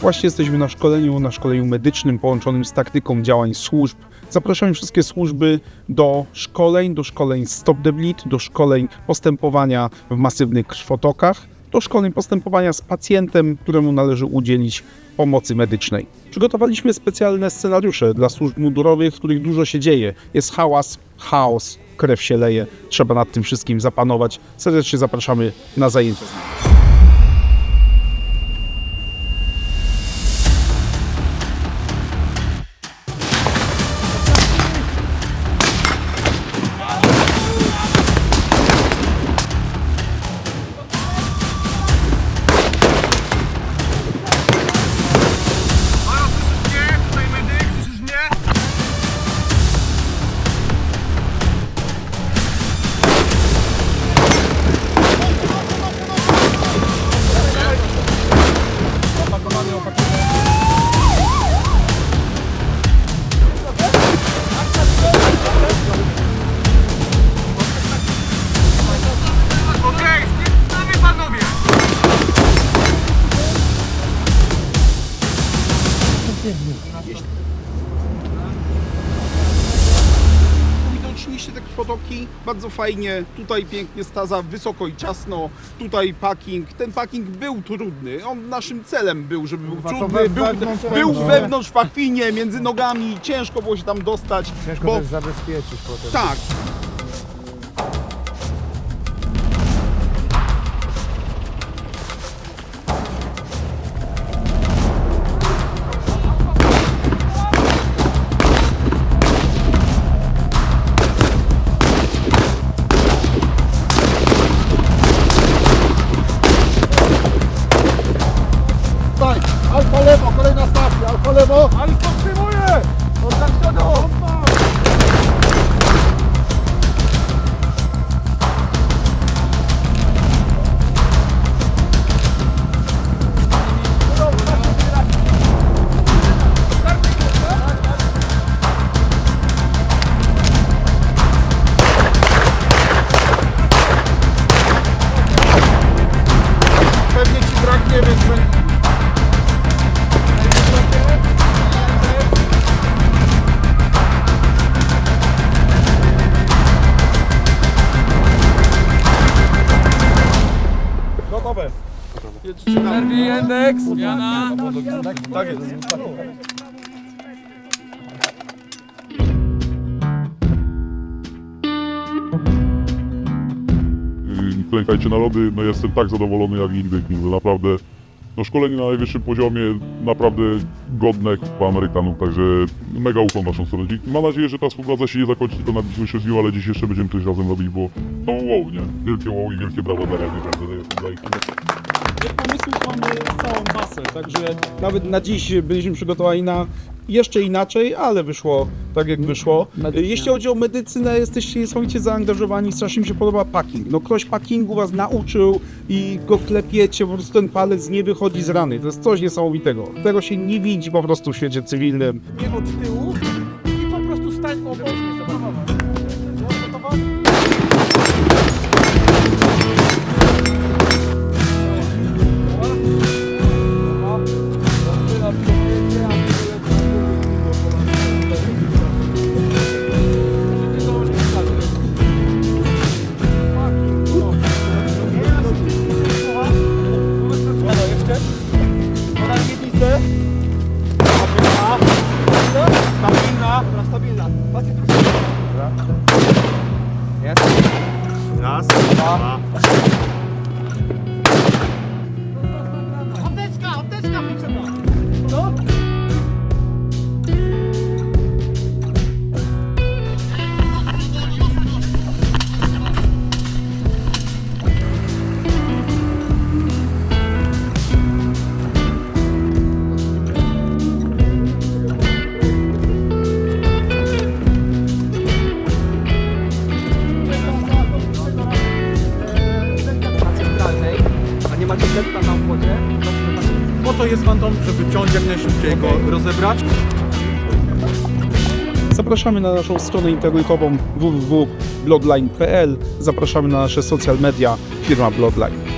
Właśnie jesteśmy na szkoleniu, na szkoleniu medycznym połączonym z taktyką działań służb. Zapraszamy wszystkie służby do szkoleń, do szkoleń Stop the Bleed, do szkoleń postępowania w masywnych krwotokach, do szkoleń postępowania z pacjentem, któremu należy udzielić pomocy medycznej. Przygotowaliśmy specjalne scenariusze dla służb mundurowych, w których dużo się dzieje. Jest hałas, chaos, krew się leje. Trzeba nad tym wszystkim zapanować. Serdecznie zapraszamy na zajęcia. Bardzo fajnie, tutaj pięknie staza, wysoko i ciasno, tutaj parking. Ten parking był trudny, on naszym celem był, żeby był to trudny, we- był, wewnątrz był wewnątrz w pachwinie, między nogami, ciężko było się tam dostać, Ciężko bo też zabezpieczyć potem. tak, braknie, więc będzie- Gotowe. Indeks, zmiana. Tak jest. Klękajcie na lody, no jestem tak zadowolony jak nigdy, King. naprawdę no szkolenie na najwyższym poziomie, naprawdę godne k***a Amerykanów, także mega ufam waszą stronę. Mam nadzieję, że ta współpraca się nie zakończy tylko na dzisiejszym dniu, ale dziś jeszcze będziemy coś razem robić, bo no wow, nie? Wielkie wow i wielkie brawa dla Rady, Pomysłów mamy całą masę, także nawet na dziś byliśmy przygotowani na jeszcze inaczej, ale wyszło tak jak wyszło. Jeśli chodzi o medycynę, jesteście niesamowicie zaangażowani, strasznie mi się podoba packing. No ktoś packingu was nauczył i go klepiecie, po prostu ten palec nie wychodzi z rany. To jest coś niesamowitego. Tego się nie widzi po prostu w świecie cywilnym. Nie od tyłu i po prostu stań obok. Stabilna, stabilna. Patrzcie tu. Raz, dwa. Apteczka, a nie macie letta na obwodzie, Po to jest Phantom, żeby ciąć jak najszybciej go rozebrać. Zapraszamy na naszą stronę internetową www.bloodline.pl. Zapraszamy na nasze social media firma Bloodline.